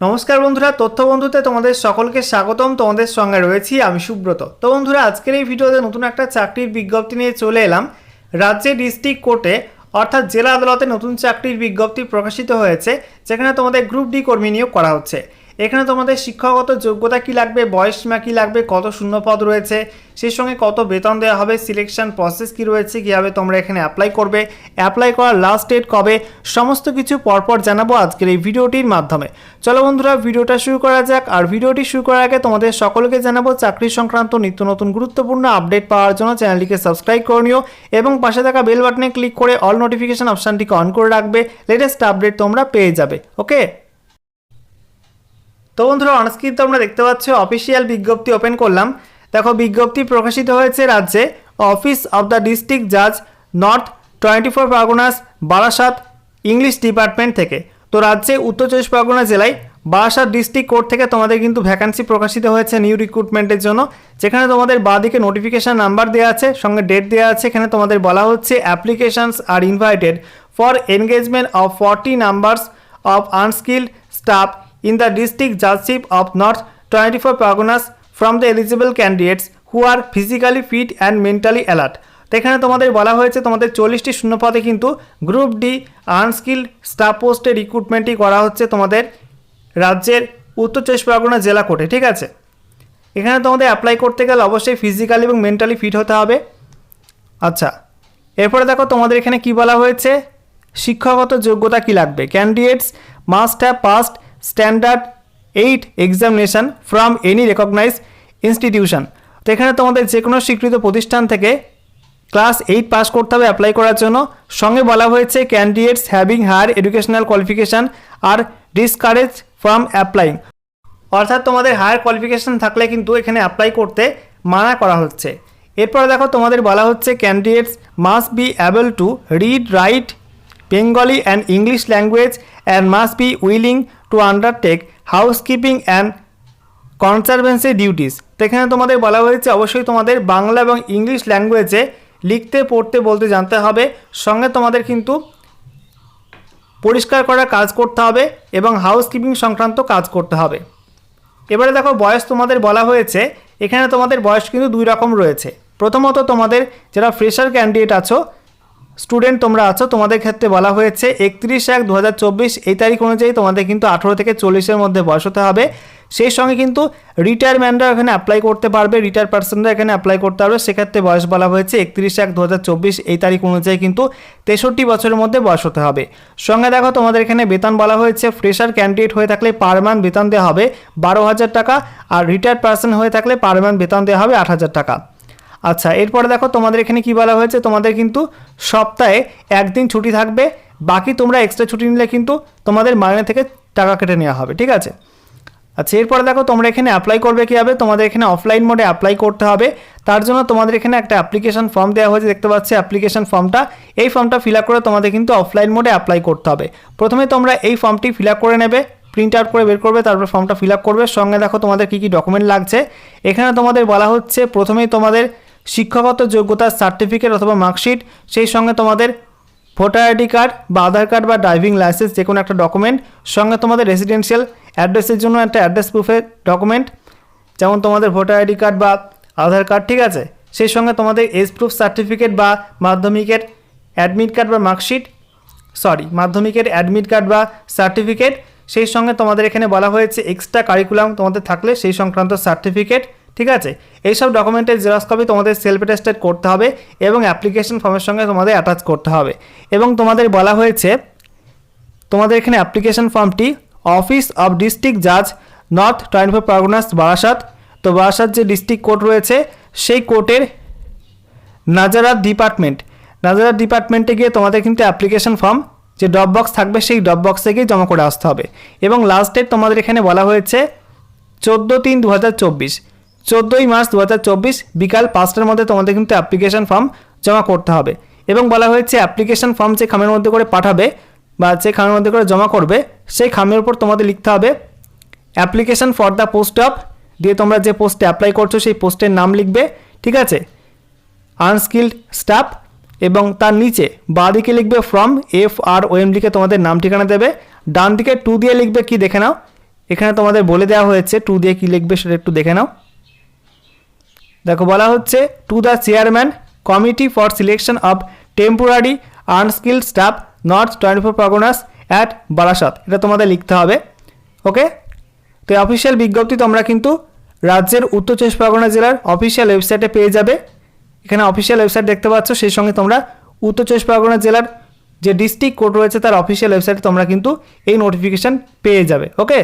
নমস্কার বন্ধুরা তথ্য বন্ধুতে তোমাদের সকলকে স্বাগতম। তোমাদের সঙ্গে রয়েছি আমি সুব্রত। তো বন্ধুরা, আজকের এই ভিডিওতে নতুন একটা চাকরির বিজ্ঞপ্তি নিয়ে চলে এলাম। রাজ্যে ডিস্ট্রিক্ট কোর্টে, অর্থাৎ জেলা আদালতে নতুন চাকরির বিজ্ঞপ্তি প্রকাশিত হয়েছে, যেখানে তোমাদের গ্রুপ ডি কর্মী নিয়োগ করা হচ্ছে। এখানে তোমাদের শিক্ষাগত যোগ্যতা কি লাগবে, বয়স সীমা কি লাগবে, কত শূন্য শূন্যপদ রয়েছে, সেই সঙ্গে কত বেতন দেওয়া হবে সিলেকশন প্রসেস কি রয়েছে, কীভাবে তোমরা এখানে অ্যাপ্লাই করবে অ্যাপ্লাই করার লাস্ট ডেট কবে, সমস্ত কিছু পরপর জানাব আজকের এই ভিডিওটির মাধ্যমে। চলো বন্ধুরা, ভিডিওটা শুরু করা যাক, আর ভিডিওটি শুরু করার আগে তোমাদের সকলকে জানাব, চাকরি সংক্রান্ত নিত্য নতুন গুরুত্বপূর্ণ আপডেট পাওয়ার জন্য চ্যানেলটিকে সাবস্ক্রাইব করে নিও, এবং পাশে থাকা বেল বাটনে ক্লিক করে অল নোটিফিকেশান অপশানটিকে অন করে রাখবে লেটেস্ট আপডেট তোমরা পেয়ে যাবে ওকে তো বন্ধুরা অনস্ক্রিন তোমরা দেখতে পাচ্ছ অফিসিয়াল বিজ্ঞপ্তি ওপেন করলাম। দেখো, বিজ্ঞপ্তি প্রকাশিত হয়েছে রাজ্যে অফিস অফ দ্য ডিস্ট্রিক্ট জাজ North twenty four Parganas Barasat English department থেকে। তো রাজ্যে উত্তর চব্বিশ পরগনা জেলায় বারাসাত ডিস্ট্রিক্ট কোর্ট থেকে তোমাদের কিন্তু ভ্যাকান্সি প্রকাশিত হয়েছে নিউ রিক্রুটমেন্টের জন্য। যেখানে তোমাদের বাদিকে নোটিফিকেশান নাম্বার দেওয়া আছে, সঙ্গে ডেট দেওয়া আছে, এখানে তোমাদের বলা হচ্ছে applications are invited for engagement of forty numbers of unskilled staff in the district judgeship of North 24 Parganas from the eligible candidates who are physically fit and mentally alert. এখানে তোমাদের বলা হয়েছে, তোমাদের চল্লিশটি শূন্যপদে কিন্তু গ্রুপ ডি আনস্কিল স্টাফ পোস্টে রিক্রুটমেন্টই করা হচ্ছে তোমাদের রাজ্যের উত্তর চব্বিশ পরগনা জেলা কোর্টে, ঠিক আছে? এখানে তোমাদের অ্যাপ্লাই করতে গেলে অবশ্যই ফিজিক্যালি এবং মেন্টালি ফিট হতে হবে। আচ্ছা এরপরে দেখো তোমাদের এখানে কি বলা হয়েছে, শিক্ষাগত যোগ্যতা কি লাগবে? Candidates must have passed standard eight examination from any recognise institution তো এখানে তোমাদের যে কোনো স্বীকৃত প্রতিষ্ঠান থেকে ক্লাস এইট পাস করতে হবে অ্যাপ্লাই করার জন্য। সঙ্গে বলা হয়েছে candidates having higher educational qualification are discourage from applying অর্থাৎ তোমাদের হায়ার কোয়ালিফিকেশান থাকলে কিন্তু এখানে অ্যাপ্লাই করতে মানা করা হচ্ছে। এরপরে দেখো তোমাদের বলা হচ্ছে candidates must be able to read write Bengali and English language and must be willing to undertake housekeeping and conservancy duties তো এখানে তোমাদের বলা হয়েছে, অবশ্যই তোমাদের বাংলা এবং ইংলিশ ল্যাঙ্গুয়েজে লিখতে, পড়তে, বলতে জানতে হবে। সঙ্গে তোমাদের কিন্তু পরিষ্কার করার কাজ করতে হবে এবং হাউসকিপিং সংক্রান্ত কাজ করতে হবে। এবারে দেখো, বয়স তোমাদের বলা হয়েছে। এখানে তোমাদের বয়স কিন্তু দুই রকম রয়েছে। প্রথমত তোমাদের যারা ফ্রেশার ক্যান্ডিডেট আছো স্টুডেন্ট তোমরা আছো, তোমাদের ক্ষেত্রে বলা হয়েছে একত্রিশ এক দু এই তারিখ অনুযায়ী তোমাদের কিন্তু আঠেরো থেকে চল্লিশের মধ্যে বয়স হতে হবে। সেই সঙ্গে কিন্তু রিটায়ারমেন্টরা এখানে অ্যাপ্লাই করতে পারবে রিটায়ার পার্সনরা এখানে অ্যাপ্লাই করতে পারবে। সেক্ষেত্রে বয়স বলা হয়েছে একত্রিশ এক দু এই তারিখ অনুযায়ী কিন্তু তেষট্টি বছরের মধ্যে বয়স হতে হবে। সঙ্গে দেখো, তোমাদের এখানে বেতন বলা হয়েছে ফ্রেশার ক্যান্ডিডেট হয়ে থাকলে পার মান্থ বেতন দেওয়া হবে বারো হাজার টাকা, আর রিটায়ার্ড পার্সন হয়ে থাকলে পার মান্থ বেতন দেওয়া হবে আট হাজার টাকা। আচ্ছা এরপরে দেখো তোমাদের এখানে কি বলা হয়েছে? তোমাদের কিন্তু সপ্তাহে একদিন ছুটি থাকবে, বাকি তোমরা এক্সট্রা ছুটি নিলে কিন্তু তোমাদের মাইনে থেকে টাকা কেটে নেওয়া হবে, ঠিক আছে? আচ্ছা এরপরে দেখো তোমরা এখানে অ্যাপ্লাই করবে কীভাবে? তোমাদের এখানে অফলাইন মোডে অ্যাপ্লাই করতে হবে। তার জন্য তোমাদের এখানে একটা অ্যাপ্লিকেশন ফর্ম দেওয়া হয়েছে, দেখতে পাচ্ছি অ্যাপ্লিকেশন ফর্মটা এই ফর্মটা ফিল করে তোমাদের কিন্তু অফলাইন মোডে অ্যাপ্লাই করতে হবে। প্রথমে তোমরা এই ফর্মটি ফিল করে নেবে প্রিন্ট আউট করে বের করবে, তারপর ফর্মটা ফিল করবে। সঙ্গে দেখো তোমাদের কী কী ডকুমেন্ট লাগছে। এখানে তোমাদের বলা হচ্ছে, প্রথমেই তোমাদের শিক্ষাগত যোগ্যতার সার্টিফিকেট অথবা মার্কশিট সেই সঙ্গে তোমাদের ভোটার আইডি কার্ড বা আধার কার্ড বা ড্রাইভিং লাইসেন্স যে কোনো একটা ডকুমেন্ট সঙ্গে তোমাদের রেসিডেন্সিয়াল অ্যাড্রেসের জন্য একটা অ্যাড্রেস প্রুফের ডকুমেন্ট যেমন তোমাদের ভোটার আইডি কার্ড বা আধার কার্ড, ঠিক আছে? সেই সঙ্গে তোমাদের এজ প্রুফ সার্টিফিকেট বা মাধ্যমিকের অ্যাডমিট কার্ড বা মার্কশিট সরি মাধ্যমিকের অ্যাডমিট কার্ড বা সার্টিফিকেট সেই সঙ্গে তোমাদের এখানে বলা হয়েছে এক্সট্রা কারিকুলাম তোমাদের থাকলে সেই সংক্রান্ত সার্টিফিকেট ঠিক আছে? এইসব ডকুমেন্টের জেরক্স কপি তোমাদের সেলফ অ্যাটেস্টেড করতে হবে এবং অ্যাপ্লিকেশন ফর্মের সঙ্গে তোমাদের অ্যাটাচ করতে হবে। এবং তোমাদের বলা হয়েছে, তোমাদের এখানে অ্যাপ্লিকেশন ফর্মটি অফিস অফ ডিস্ট্রিক্ট জাজ North twenty four Parganas Barasat তো বারাসাত যে ডিস্ট্রিক্ট কোর্ট রয়েছে, সেই কোর্টের নাজারাত ডিপার্টমেন্ট নাজারাত ডিপার্টমেন্টে গিয়ে তোমাদের কিন্তু অ্যাপ্লিকেশন ফর্ম যে ড্রপ বক্স থাকবে, সেই ড্রপ বক্সে গিয়ে জমা করে আসতে হবে। এবং লাস্ট ডেট তোমাদের এখানে বলা হয়েছে, চোদ্দ তিন দু হাজার চব্বিশ। চোদ্দোই মার্চ দু হাজার চব্বিশ বিকাল পাঁচটার মধ্যে তোমাদের কিন্তু অ্যাপ্লিকেশন ফর্ম জমা করতে হবে। এবং বলা হয়েছে অ্যাপ্লিকেশন ফর্ম যে খামের মধ্যে করে পাঠাবে বা যে খামের মধ্যে করে জমা করবে, সেই খামের উপর তোমাদের লিখতে হবে application for the post of দিয়ে তোমরা যে পোস্টে অ্যাপ্লাই করছ সেই পোস্টের নাম লিখবে, ঠিক আছে? আনস্কিল্ড স্টাফ এবং তার নিচে দিকে লিখবে ফ্রম এফ আর ওএম লিখে তোমাদের নাম ঠিকানা দেবে, ডান দিকে টু দিয়ে লিখবে কি দেখে নাও। এখানে তোমাদের বলে দেওয়া হয়েছে টু দিয়ে কী লিখবে সেটা একটু দেখে নাও। দেখো বলা হচ্ছে to the chairman committee for selection of temporary unskilled staff North twenty four Parganas at Barasat এটা তোমাদের লিখতে হবে ওকে তো এই অফিসিয়াল বিজ্ঞপ্তি তোমরা কিন্তু রাজ্যের উত্তর চব্বিশ পরগনা জেলার অফিসিয়াল ওয়েবসাইটে পেয়ে যাবে। এখানে অফিসিয়াল ওয়েবসাইট দেখতে পাচ্ছ, সেই সঙ্গে তোমরা উত্তর চব্বিশ পরগনা জেলার যে ডিস্ট্রিক্ট কোর্ট রয়েছে, তার অফিসিয়াল ওয়েবসাইটে তোমরা কিন্তু এই নোটিফিকেশান পেয়ে যাবে ওকে